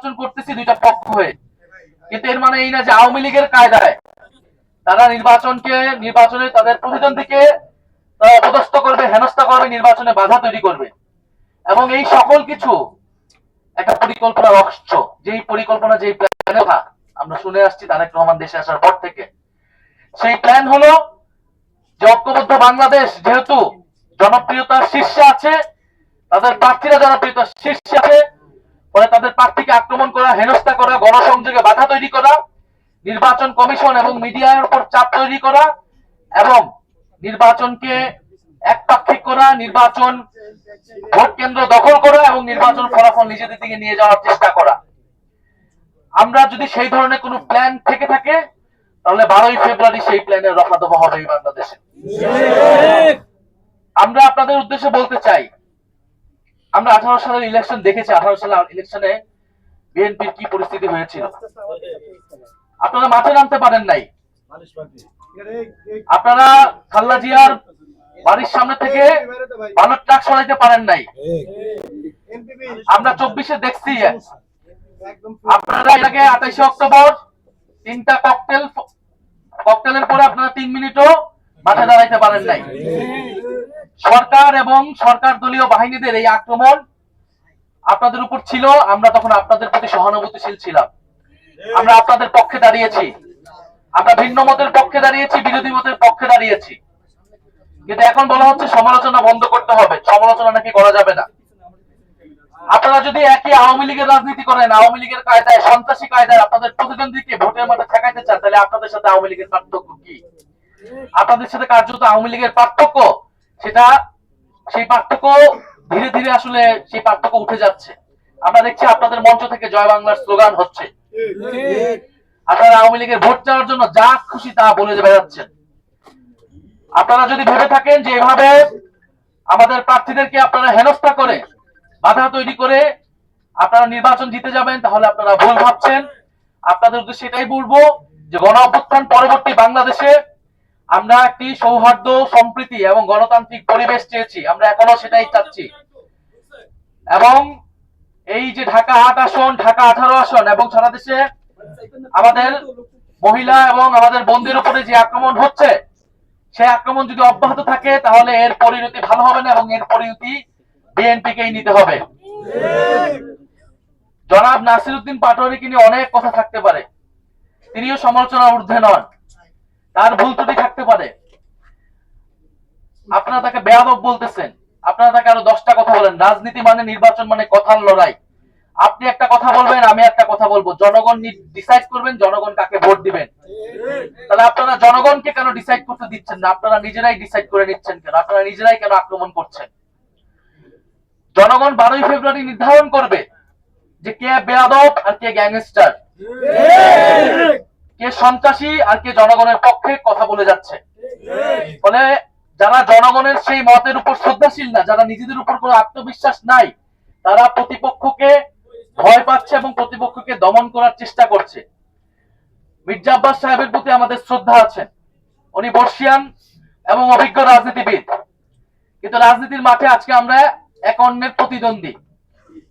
নির্বাচন করতেছি দুইটা পক্ষ হয়ে। কিন্তু এর মানে এই না যে আওয়ামী লীগের কায়দায় তারা নির্বাচনকে, নির্বাচনে তাদের প্রতিদ্বন্দ্বীকে তারা অপদস্থ করবে, হেনস্থা করবে, নির্বাচনে বাধা তৈরি করবে। এবং এই সকল কিছু একটা পরিকল্পনার অংশ যেই পরিকল্পনা, যেই প্ল্যানের কথা আমরা শুনে আসছি তারেক রহমান দেশে আসার পর থেকে। সেই প্ল্যান হলো যে ঐক্যবদ্ধ বাংলাদেশ যেহেতু জনপ্রিয়তার শীর্ষে আছে, তাদের প্রার্থীরা জনপ্রিয়তার শীর্ষে আছে ফলে তাদের প্রার্থীকে আক্রমণ করা, হেনস্থা করা, গণসংযোগে বাধা তৈরি করা, নির্বাচন কমিশন এবং মিডিয়ার উপর চাপ তৈরি করা এবং নির্বাচনকে একপাক্ষিক করা, নির্বাচন ভোট কেন্দ্র দখল করা এবং নির্বাচন ফলাফল নিজেদের দিকে নিয়ে যাওয়ার চেষ্টা করা। আমরা যদি সেই ধরনের কোনো প্ল্যান থেকে থাকে, তাহলে বারোই ফেব্রুয়ারি সেই প্ল্যানের রফা দফা হবে বাংলাদেশে। আমরা আপনাদের উদ্দেশ্যে বলতে চাই আমরা আঠারো সালের ইলেকশন দেখেছি, আঠারো সালের ইলেকশনে বিএনপির কি পরিস্থিতি হয়েছিল? আপনারা মাঠে নামতে পারেন নাই। আপনারা খাল্লা জিয়ার বাড়ির সামনে থেকে ভালো ট্রাক সরাইতে পারেন নাই। আমরা চব্বিশে দেখছি। আপনারা আগে আঠাইশে অক্টোবর তিনটা ককটেল ককটেলের পরে আপনারা তিন মিনিটও মাঠে দাঁড়াইতে পারেন নাই। সরকার এবং সরকার দলীয় বাহিনীদের এই আক্রমণ আপনাদের উপর ছিল, আমরা তখন আপনাদের প্রতি সহানুভূতিশীল ছিলাম। আমরা আপনাদের পক্ষে দাঁড়িয়েছি। আমরা ভিন্ন মতের পক্ষে দাঁড়িয়েছি, বিরোধী মতের পক্ষে দাঁড়িয়েছি। কিন্তু এখন বলা হচ্ছে সমালোচনা বন্ধ করতে হবে। সমালোচনা নাকি করা যাবে না। আপনারা যদি একই আওয়ামী লীগের রাজনীতি করেন, আওয়ামী লীগের কায়দায়, সন্ত্রাসী কায়দায় আপনাদের প্রতিদ্বন্দ্বীকে ভোটের মাঠে ঠেকাইতে চান, তাহলে আপনাদের সাথে আওয়ামী লীগের পার্থক্য কি? আপনাদের সাথে কার্যত আওয়ামী লীগের পার্থক্য সেটা, সেই পার্থক্য ধীরে ধীরে আসলে সেই পার্থক্য উঠে যাচ্ছে। আমরা দেখছি আপনাদের মঞ্চ থেকে জয় বাংলার স্লোগান হচ্ছে। আপনারা আওয়ামী লীগের ভোট চাওয়ার জন্য যা খুশি তা বলে বেড়াচ্ছেন আপনারা যদি ভেবে থাকেন যে এভাবে আমাদের প্রার্থীদেরকে আপনারা হেনস্থা করে, বাধা তৈরি করে আপনারা নির্বাচন জিতে যাবেন, তাহলে আপনারা ভুল ভাবছেন। আপনাদের উদ্দেশ্যে এটাই বলব যে গণ অভ্যুত্থান পরবর্তী বাংলাদেশে আমরা একটি সৌহার্দ্য সম্প্রীতি এবং গণতান্ত্রিক পরিবেশ চেয়েছি। আমরা এখনও সেটাই চাচ্ছি। এবং এই যে ঢাকা আট আসন, ঢাকা আঠারো আসন এবং সারা দেশে আমাদের মহিলা এবং আমাদের বন্ধুদের উপরে যে আক্রমণ হচ্ছে, সেই আক্রমণ যদি অব্যাহত থাকে, তাহলে এর পরিণতি ভালো হবে না এবং এর পরিণতি বিএনপি কেই নিতে হবে। জনাব নাসিরুদ্দিন পাটোয়ারিকে নিয়ে অনেক কথা থাকতে পারে। তিনিও সমালোচনার ঊর্ধ্বে নন। তার ভুল ত্রুটি থাকতে পারে। আপনারা তাকে বেয়াদব বলতেছেন। আপনারা তাকে আরও দশটা কথা বলেন। রাজনীতি মানে নির্বাচন মানে কথার লড়াই। আপনি একটা কথা বলবেন, আমি একটা কথা বলব। জনগণ ডিসাইড করবেন জনগণ কাকে ভোট দিবেন। তাহলে আপনারা জনগণকে কেন ডিসাইড করতে দিচ্ছেন না? আপনারা নিজেরাই ডিসাইড করে নিচ্ছেন কেন? আপনারা নিজেরাই কেন আক্রমণ করছেন? জনগণ বারোই ফেব্রুয়ারি নির্ধারণ করবে যে কে বেয়াদব আর কে গ্যাংস্টার। কে সন্ত্রাসী আর কে জনগণের পক্ষে কথা বলে যাচ্ছে? ফলে যারা জনগণের সেই মতের উপর শ্রদ্ধাশীল না, যারা নিজেদের উপর কোনো আত্মবিশ্বাস নাই, তারা প্রতিপক্ষকে ভয় পাচ্ছে এবং প্রতিপক্ষকে দমন করার চেষ্টা করছে। মির্জা আব্বাস সাহেবের প্রতি আমাদের শ্রদ্ধা আছে। উনি বর্ষিয়ান এবং অভিজ্ঞ রাজনীতিবিদ। কিন্তু রাজনীতির মাঠে আজকে আমরা এক অন্যের প্রতিদ্বন্দ্বী।